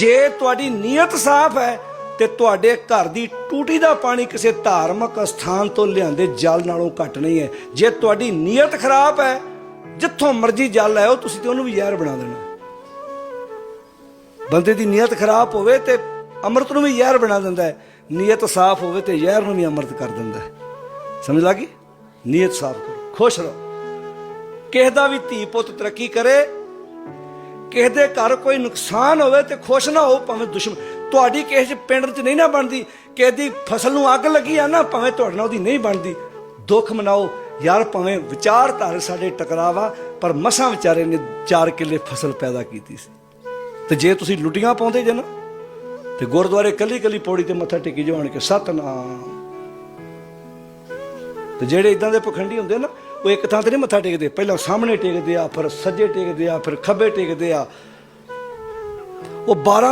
ਜੇ ਤੁਹਾਡੀ ਨੀਅਤ ਸਾਫ਼ ਹੈ ਤੇ ਤੁਹਾਡੇ ਘਰ ਦੀ ਟੂਟੀ ਦਾ ਪਾਣੀ ਕਿਸੇ ਧਾਰਮਿਕ ਸਥਾਨ ਤੋਂ ਲਿਆਂਦੇ ਜਲ ਨਾਲੋਂ ਘੱਟ ਨਹੀਂ ਹੈ। ਜੇ ਤੁਹਾਡੀ ਨੀਅਤ ਖਰਾਬ ਹੈ, ਜਿੱਥੋਂ ਮਰਜ਼ੀ ਜਲ ਆਇਓ ਤੁਸੀਂ ਤੇ ਉਹਨੂੰ ਵੀ ਜ਼ਹਿਰ ਬਣਾ ਦੇਣਾ। ਬੰਦੇ ਦੀ ਨੀਅਤ ਖਰਾਬ ਹੋਵੇ ਤੇ ਅੰਮ੍ਰਿਤ ਨੂੰ ਵੀ ਜ਼ਹਿਰ ਬਣਾ ਦਿੰਦਾ ਹੈ। ਨੀਅਤ ਸਾਫ਼ ਹੋਵੇ ਤੇ ਜ਼ਹਿਰ ਨੂੰ ਵੀ ਅੰਮ੍ਰਿਤ ਕਰ ਦਿੰਦਾ ਹੈ। ਸਮਝ ਲੱਗੀ ਨੀਅਤ ਸਾਫ਼ ਕਰੋ, ਖੁਸ਼ ਰਹੋ। ਕਿਸੇ ਦਾ ਵੀ ਧੀ ਪੁੱਤ ਤਰੱਕੀ ਕਰੇ ਕਿਸੇ ਦੇ ਘਰ ਕੋਈ ਨੁਕਸਾਨ ਹੋਵੇ ਤੇ ਖੁਸ਼ ਨਾ ਹੋ ਭਾਵੇਂ ਦੁਸ਼ਮਣ। ਤੁਹਾਡੀ ਕਿਸੇ ਚ ਪਿੰਡ 'ਚ ਨਹੀਂ ਨਾ ਬਣਦੀ, ਕਿਸੇ ਦੀ ਫਸਲ ਨੂੰ ਅੱਗ ਲੱਗੀ ਆ ਨਾ, ਭਾਵੇਂ ਤੁਹਾਡੇ ਨਾਲ ਉਹਦੀ ਨਹੀਂ ਬਣਦੀ। ਦੁੱਖ ਮਨਾਓ। ਯਾਰ, ਭਾਵੇਂ ਵਿਚਾਰਧਾਰ ਸਾਡੇ ਟਕਰਾਵਾ, ਪਰ ਮਸਾਂ ਵਿਚਾਰੇ ਨੇ 4 ਕਿੱਲੇ ਫਸਲ ਪੈਦਾ ਕੀਤੀ ਸੀ। ਤੇ ਜੇ ਤੁਸੀਂ ਲੁੱਟੀਆਂ ਪਾਉਂਦੇ ਜੇ ਨਾ, ਤੇ ਗੁਰਦੁਆਰੇ ਕੱਲੀ ਕੱਲੀ ਪੌੜੀ ਤੇ ਮੱਥਾ ਟੇਕੀ ਜਾਣ ਕੇ ਸਤਨਾਮ। ਤੇ ਜਿਹੜੇ ਇਦਾਂ ਦੇ ਪਖੰਡੀ ਹੁੰਦੇ ਨਾ, ਉਹ ਇੱਕ ਥਾਂ ਤੇ ਨਹੀਂ ਮੱਥਾ ਟੇਕਦੇ। ਪਹਿਲਾਂ ਸਾਹਮਣੇ ਟੇਕਦੇ ਆ, ਫਿਰ ਸੱਜੇ ਟੇਕਦੇ ਆ, ਫਿਰ ਖੱਬੇ ਟੇਕਦੇ ਆ। ਉਹ 12